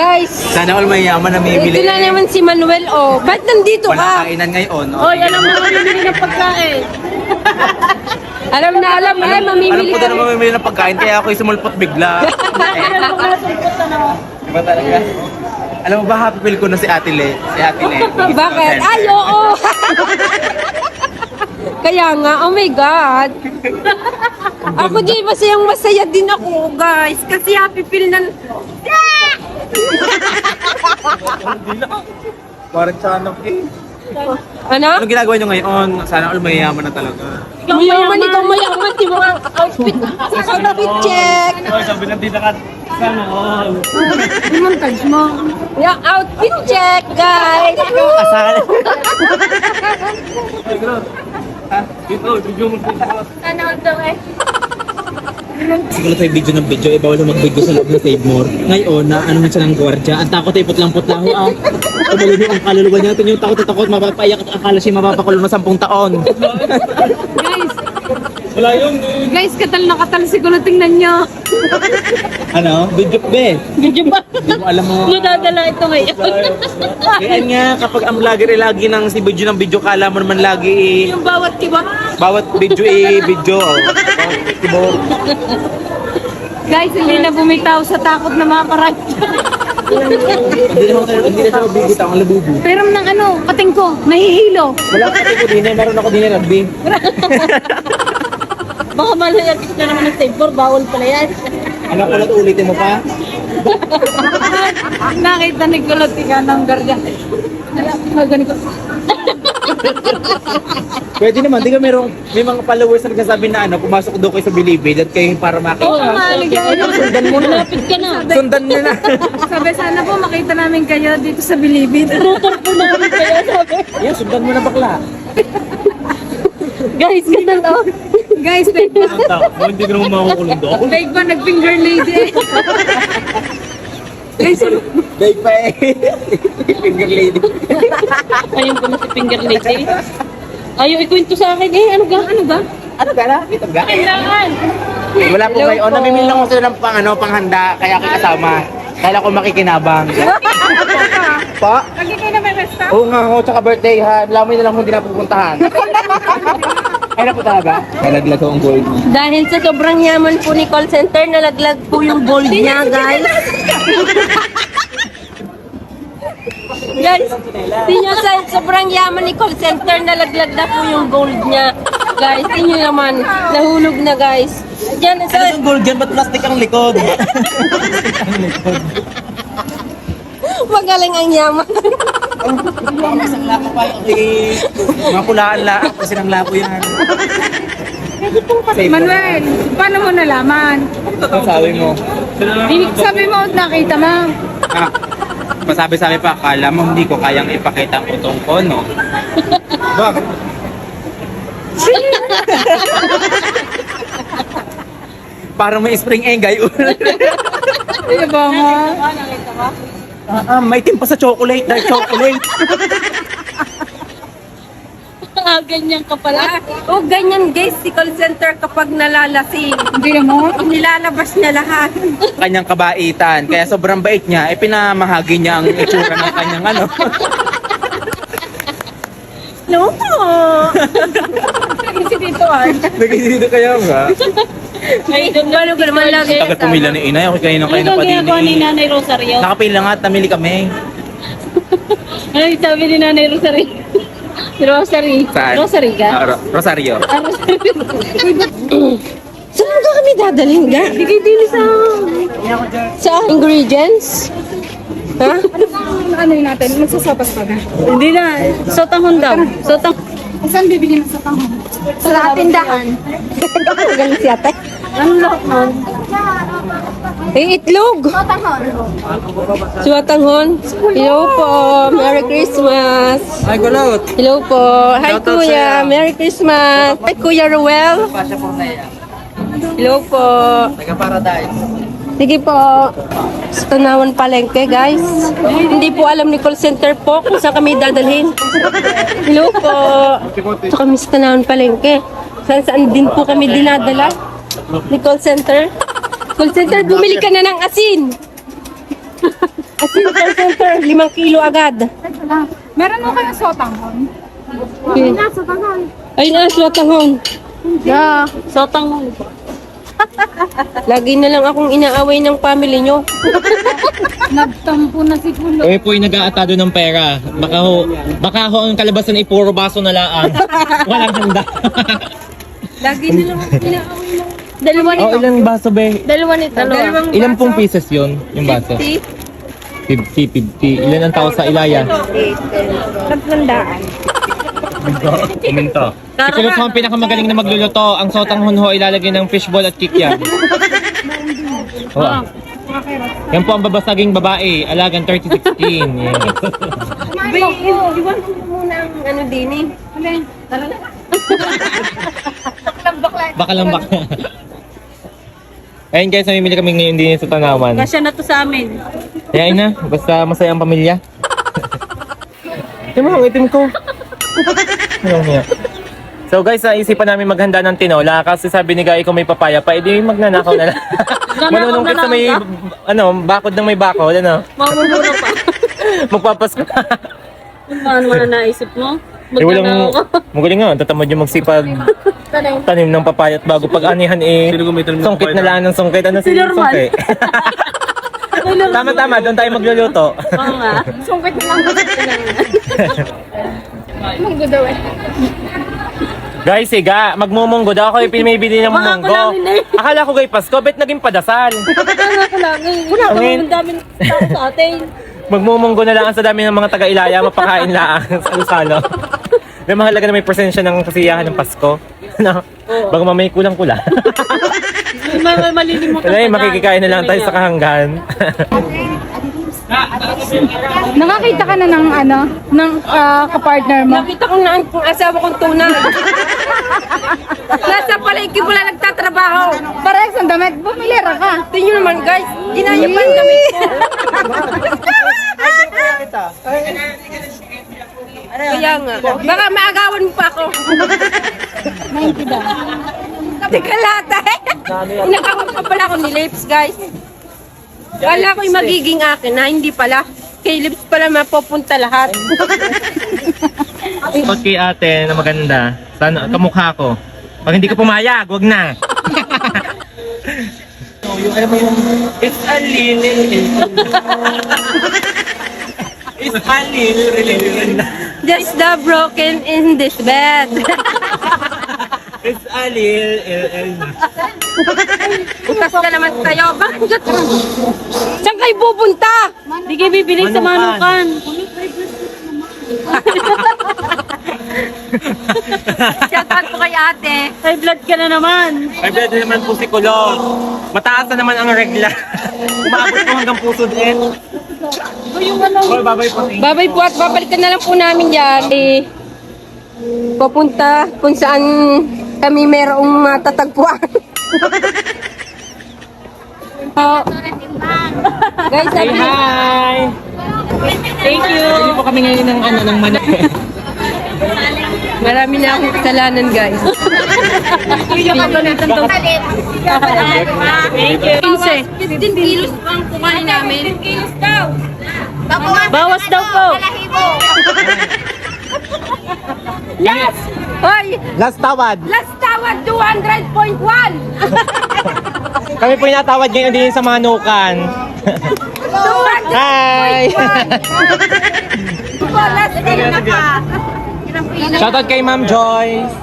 Guys, Sana all mayaman na ito bibili. na naman si Manuel, oh. Ba't nandito Walang ka? kainan ngayon. Oh. Oy, alam mo mamimili ng pagkain. Alam na alam, ay, Alam mamimili ko na naman mamimili ng pagkain, kaya ako sumulpot bigla. Diba talaga? Alam mo ba, happy feel ko na si Ate Le. Si Ate Le. Bakit? Ay, oo. Kaya nga, oh my God. Ako di masayang masaya din ako, guys. Kasi happy feel na... Parang chanok eh. Ano? Anong ginagawa nyo ngayon? Sana all mayaman na talaga. Mayaman, ikaw mayaman. Di mga outfit. Outfit check. Oy, sabi ng tita ka, sana all. Montage mo. Yung outfit check, guys. Kasal. Dito, video mo dito. Ano daw eh? Siguro tayo video ng video, eh bawal na mag-video sa loob ng Save More. Ngayon, na ano man siya ng gwardiya, ang takot ay putlang-putla ho ah. Tumalun yung ang kaluluwa niya, ito yung takot na takot, mapapaiyak at akala siya mapapakulong na sampung taon. Guys, Wala yun. guys, katal na katal siguro tingnan nyo. ano? Video be. Medyo ba? Hindi mo alam mo. Nadadala ito ngayon. Kaya nga, kapag ang vlogger ay lagi ng si video ng video, kala mo naman lagi eh, Yung bawat tiba. bawat video eh, video. Oh. Bawat tibo. Guys, hindi na bumitaw sa takot na mga karadyo. Hindi naman tayo, hindi na tayo bibitaw ang labubu. Pero ng ano, kating ko, nahihilo. Wala ka ko din eh, meron ako din eh, rugby. Baka malayag na naman ng for, bawal pala yan. Ano ko lang ulitin mo pa? Nakita ni Kulot ka ng garga. Ganito. Pwede naman, di ka merong, may mga followers na nagsasabi na ano, pumasok daw kayo sa Bilibid at kayo para makita. Oo, maligay. Sundan mo na. Lapit ka na. Sundan mo na. Sabi, sana po makita namin kayo dito sa Bilibid. Rotor po namin kayo, sabi. Yan, sundan mo na bakla. Guys, ganun oh. Guys, fake pa. Ang takot mo, hindi ka naman makukulong doon. Fake pa, nag-finger lady. Guys, Big pa eh. Finger lady. Ayun po na si finger lady. Ayaw ikwento sa akin eh. Ano ga? Ano ga? Ano ka na? Ito ga? Kailangan. Wala po kayo. O, namimili lang ko sila ng pang, ano, panghanda, kaya ako kasama. Kaya ako makikinabang. pa? Lagi kayo na may resta? Oo nga ho, tsaka birthday ha. Lamay na lang kung hindi na pupuntahan. Ay na po talaga? Nalaglag ko ang gold mo. Dahil sa sobrang yaman po ni call center, nalaglag po yung gold niya, guys. Guys, tingnan sa sobrang yaman ni call center, nalaglag na po yung gold niya. Guys, tingnan naman, nahulog na guys. Diyan, Ano sa, yung gold dyan? Ba't plastic ang likod? magaling ang yaman. Isang lapo pa yung eh, mga kulaan la. Kasi ng lapo yan. Manuel, paano mo nalaman? Ang sabi mo. Di- Sabi mo, nakita mo. Ah, pasabi-sabi pa, akala mo hindi ko kayang ipakita ang utong ko, no? Bakit? Parang may spring engay. Di ba nga? ah, ah, may timpa sa chocolate, dark chocolate. Ah, ganyan ka pala. O ganyan guys, si call center kapag nalalasing. Hindi mo? Nilalabas niya lahat. kanyang kabaitan. Kaya sobrang bait niya, eh pinamahagi niya ang itsura ng kanyang ano. No? Kasi dito ah. Nagkisito kayo ba? Ay, Paano ko naman lagi Tagal pumila ni Inay, ako kayo na kayo Ano na pa ginagawa ni din. Nanay Rosario? Nakapila nga, at namili kami. Ano yung sabi ni Nanay Rosario? Rosary. Saan? Rosary ka? Ah, Ro- Rosario. Ah. Saan ka kami dadalhin ga? Bigay din sa... Sa ingredients? Ha? ano yun natin? Magsasapas pa na? Hindi na. Sotahon daw. Sotahon. Saan bibili ng sotahon? Sa tindahan. Magaling si ate. Ano lahat nun? Eh, itlog. Suwatanghon. Hello po. Merry Christmas. Ay, gulot. Hello po. Hi, Shoutout Kuya. sa'yo. Merry Christmas. Hi, Kuya Ruel. Pasya po na yan. Hello po. Taga-paradise. Sige po. Sa Tanawan Palengke, guys. Hindi po alam ni call center po kung saan kami dadalhin. Hello po. Ito kami sa Tanawan Palengke. Saan saan din po kami dinadala ni call center. Call center, bumili ka na ng asin. asin limang kilo agad. Meron mo kayong sotanghon? Okay. Ay, na, sotanghon. Yeah. Sotanghon. Lagi na lang akong inaaway ng family nyo. Nagtampo na si Kulo. Kami po ay nag-aatado ng pera. Baka ho, baka ho ang kalabasan ay puro baso na laan. Walang handa. Lagi na lang akong inaaway ng... Dalawa oh, ilang baso be? Dalawa nito. Dalawang Ilang pong pieces yun, yung baso? 50. 50, 50. Ilan ang tao sa Ilaya? Tatlandaan. Komento. Si Kulos ho ang pinakamagaling na magluluto. Ang sotang hunho ilalagay ng fishball at kikya. Oh. Yan po ang babasaging babae. Alagan 3016. Yan. Bay, iwan ko muna ang ano din eh. Baka lang baka. Ayun guys, namimili kami ngayon din sa Tanawan. Kasya na to sa amin. Kaya na, basta masaya ang pamilya. Yung mga itim ko. Ayaw niya. So guys, naisipan namin maghanda ng tinola kasi sabi ni Guy kung may papaya pa, edi magnanakaw na lang. Manunungkit sa may, ano, bakod ng may bakod, ano. Mamumura pa. Magpapasko na. Paano mo na naisip mo? Eh, walang, magaling nga, tatamad yung magsipag tanim ng papaya at bago pag anihan eh, Sino gumitan ng sungkit na papaya? lang ng sungkit. Ano si sungkit? Tama-tama, doon tayo magluluto. Oo nga. Sungkit na lang. Munggo daw eh. Guys, siga, magmumunggo daw ako yung pinibili ng Baka munggo. eh. Akala ko kay Pasko, bet naging padasal. Kaya ko lang eh. Wala ka Kulangin. naman daming tao sa atin. Magmumunggo na lang sa dami ng mga taga-ilaya, mapakain lang sa Lusalo. May mahalaga na may presensya ng kasiyahan ng Pasko. No? Bago mamay kulang-kula. May, may malilimot Wala eh, makikikain na lang tayo sa kahanggan. Nakakita ka na ng ano, ng ah, kapartner mo? Nakita ko na ang ang asawa kong tunay. Nasa palengke wala nagtatrabaho. Parehas ang damit, bumilera ka. Tingnan naman guys, ginaya pa ang damit ko. Kaya nga, baka maagawan mo pa ako. Teka lahat eh. Nakakot pa pala ako ni Lips guys. Kala ko yung magiging akin na hindi pala. Kay Lips pala mapupunta lahat. Okay ate, na maganda. Sana, kamukha ko. Pag hindi ko pumayag, wag na. yung alam mo yung it's a little it's a little Just the broken in this bed. it's a little Bukas ka naman tayo. Bakit ka Saan kayo pupunta? Hindi kayo bibili sa Manukan. Shoutout ko kay ate. High blood ka na naman. Ay, brother naman po si Kulo. Mataas na naman ang regla. Umabot po hanggang puso din. Oh, babay po. Babay po at babalikan na lang po namin yan. Eh, pupunta kung saan kami merong matatagpuan. Oh. Guys, Say sabi, hi! Thank you. Hindi po kami ngayon ng ano ng manok. marami na akong kasalanan guys. Yung katunitan to. Thank you. 15 kilos po ang kumain namin. 15 kilos daw. Bawas daw po. Last! Hoy! Last tawad. Last tawad 200.1! Kami po inatawad ngayon din sa manukan. 200! Hi! Last na ka. Shoutout kay Ma'am Joyce.